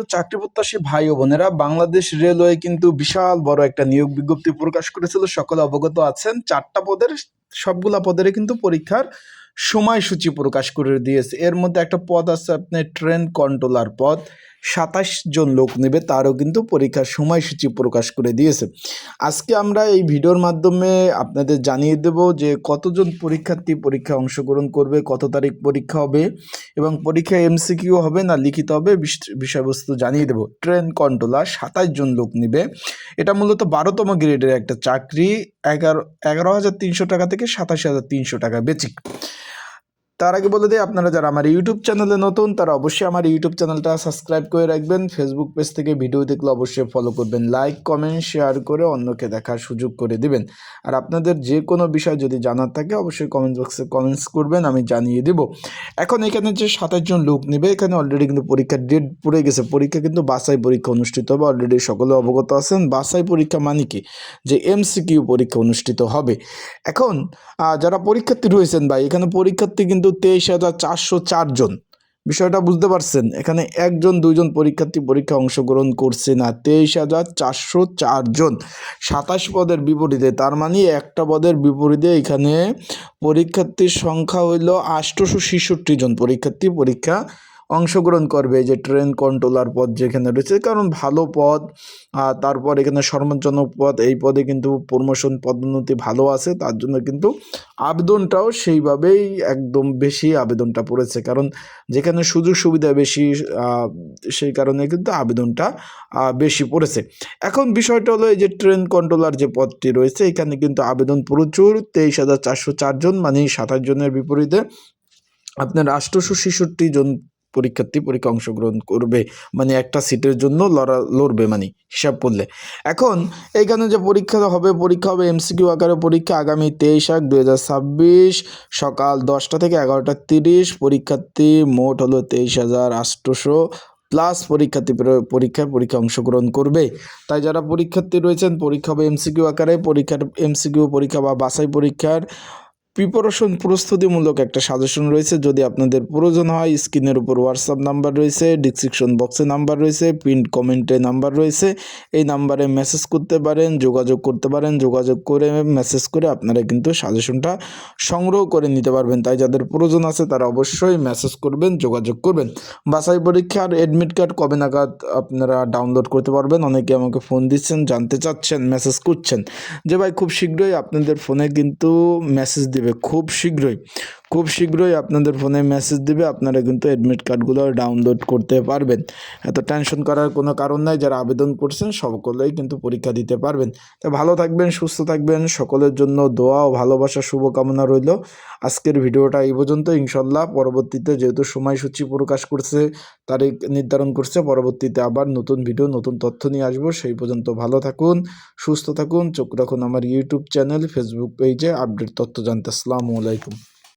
প্রিয় চাকরি প্রত্যাশী ভাই ও বোনেরা বাংলাদেশ রেলওয়ে কিন্তু বিশাল বড় একটা নিয়োগ বিজ্ঞপ্তি প্রকাশ করেছিল। সকলে অবগত আছেন, চারটা পদের সবগুলা পদের কিন্তু পরীক্ষার সময়সূচি প্রকাশ করে দিয়েছে। এর মধ্যে একটা পদ আছে আপনার ট্রেন কন্ট্রোলার পদ। সাতাশ জন লোক নেবে, তারও কিন্তু পরীক্ষার সময়সূচি প্রকাশ করে দিয়েছে। আজকে আমরা এই ভিডিওর মাধ্যমে আপনাদের জানিয়ে দেব যে কতজন পরীক্ষার্থী পরীক্ষায় অংশগ্রহণ করবে, কত তারিখ পরীক্ষা হবে এবং পরীক্ষা এমসিকিউ হবে না, লিখিত হবে বিষয়বস্তু জানিয়ে দেব। ট্রেন কন্ট্রোলার সাতাশ জন লোক নেবে। এটা মূলত বারোতম গ্রেডের একটা চাকরি। এগারো এগারো হাজার তিনশো টাকা থেকে সাতাশ হাজার তিনশো টাকা বেচিক তার আগে বলে দিই, আপনারা যারা আমার ইউটিউব চ্যানেলে নতুন, তারা অবশ্যই আমার ইউটিউব চ্যানেলটা সাবস্ক্রাইব করে রাখবেন। ফেসবুক পেজ থেকে ভিডিও দেখলে অবশ্যই ফলো করবেন। লাইক কমেন্ট শেয়ার করে অন্যকে দেখার সুযোগ করে দিবেন। আর আপনাদের যে কোনো বিষয় যদি জানার থাকে, অবশ্যই কমেন্ট বক্সে কমেন্টস করবেন, আমি জানিয়ে দেব। এখন এখানে যে সাতাশ জন লোক নেবে, এখানে অলরেডি কিন্তু পরীক্ষার ডেট পড়ে গেছে। পরীক্ষা কিন্তু বাসাই পরীক্ষা অনুষ্ঠিত হবে অলরেডি সকলে অবগত আছেন। বাসাই পরীক্ষা মানে কি? যে এমসিকিউ পরীক্ষা অনুষ্ঠিত হবে। এখন যারা পরীক্ষার্থী রয়েছেন ভাই, এখানে পরীক্ষার্থী কিন্তু তেইশ হাজার চারশো চারজন বিষয়টা বুঝতে পারছেন? এখানে একজন, দুইজন পরীক্ষার্থী পরীক্ষা অংশগ্রহণ করছে না, তেইশ হাজার চারশো চারজন সাতাশ পদের বিপরীতে, তার মানে একটা পদের বিপরীতে এখানে পরীক্ষার্থীর সংখ্যা হইল আষ্টশো ছেষট্টি জন। পরীক্ষার্থী পরীক্ষা অংশগ্রহণ করবে যে ট্রেন কন্ট্রোলার পদ যেখানে রয়েছে কারণ ভালো পদ তারপর এখানে সম্মানজনক পদ এই পদে কিন্তু প্রমোশন পদোন্নতি ভালো আছে, তার জন্য কিন্তু আবেদনটাও সেইভাবেই একদম বেশি আবেদনটা পড়েছে। কারণ যেখানে সুযোগ সুবিধা বেশি সেই কারণে কিন্তু আবেদনটা বেশি পড়েছে। এখন বিষয়টা হলো এই যে ট্রেন কন্ট্রোলার যে পদটি রয়েছে, এখানে কিন্তু আবেদন প্রচুর, তেইশ হাজার চারশো চারজন মানে সাতাশ জনের বিপরীতে। আপনার আষ্টশো ছেষট্টি জন পরীক্ষার্থী পরীক্ষা অংশগ্রহণ করবে। মানে একটা সিটের জন্য লড়া, লড়বে মানে হিসাব করলে। এখন এইখানে যে পরীক্ষা হবে পরীক্ষা হবে এমসিকিউ আকারে পরীক্ষা আগামী তেইশ এক দু সকাল দশটা থেকে এগারোটা তিরিশ। পরীক্ষার্থী মোট হলো তেইশ হাজার আটশোশো প্লাস পরীক্ষার্থী প্র- পরীক্ষায় পরীক্ষা অংশগ্রহণ করবে। তাই যারা পরীক্ষার্থী রয়েছেন, পরীক্ষা হবে এমসিকিউ আকারে, পরীক্ষার এমসিকিউ পরীক্ষা বা বাসাই পরীক্ষার প্রিপারেশন প্রস্তুতিমূলক একটা সাজেশন রয়েছে। যদি আপনাদের প্রয়োজন হয়, স্ক্রিনের উপর হোয়াটসঅ্যাপ নাম্বার রয়েছে ডিসক্রিপশন বক্সে নাম্বার রয়েছে পিন কমেন্টে নাম্বার রয়েছে। এই নাম্বারে মেসেজ করতে পারেন, যোগাযোগ করতে পারেন, যোগাযোগ করে মেসেজ করে আপনারা কিন্তু সাজেশনটা সংগ্রহ করে নিতে পারবেন। তাই যাদের প্রয়োজন আছে, তারা অবশ্যই মেসেজ করবেন, যোগাযোগ করবেন। বাছাই পরীক্ষার অ্যাডমিট কার্ড কবে নাগাদ আপনারা ডাউনলোড করতে পারবেন? অনেকে আমাকে ফোন দিচ্ছেন, জানতে চাচ্ছেন মেসেজ করছেন। যে ভাই, খুব শীঘ্রই আপনাদের ফোনে কিন্তু মেসেজ দিবে খুব শীঘ্রই। খুব শীঘ্রই আপনাদের ফোনে মেসেজ দেবে, আপনারা কিন্তু অ্যাডমিট কার্ডগুলো ডাউনলোড করতে পারবেন। এত টেনশন করার কোনো কারণ নাই, যারা আবেদন করছেন সকলেই কিন্তু পরীক্ষা দিতে পারবেন। তো ভালো থাকবেন, সুস্থ থাকবেন, সকলের জন্য দোয়া ও ভালোবাসা, শুভকামনা রইল। আজকের ভিডিওটা এই পর্যন্ত ইনশাল্লাহ পরবর্তীতে যেহেতু সময়সূচি প্রকাশ করছে, তারিখ নির্ধারণ করছে, পরবর্তীতে আবার নতুন ভিডিও নতুন তথ্য নিয়ে আসব। সেই পর্যন্ত ভালো থাকুন, সুস্থ থাকুন, চোখ রাখুন আমার ইউটিউব চ্যানেল ফেসবুক পেজে আপডেট তথ্য জানতে। আসসালামু আলাইকুম।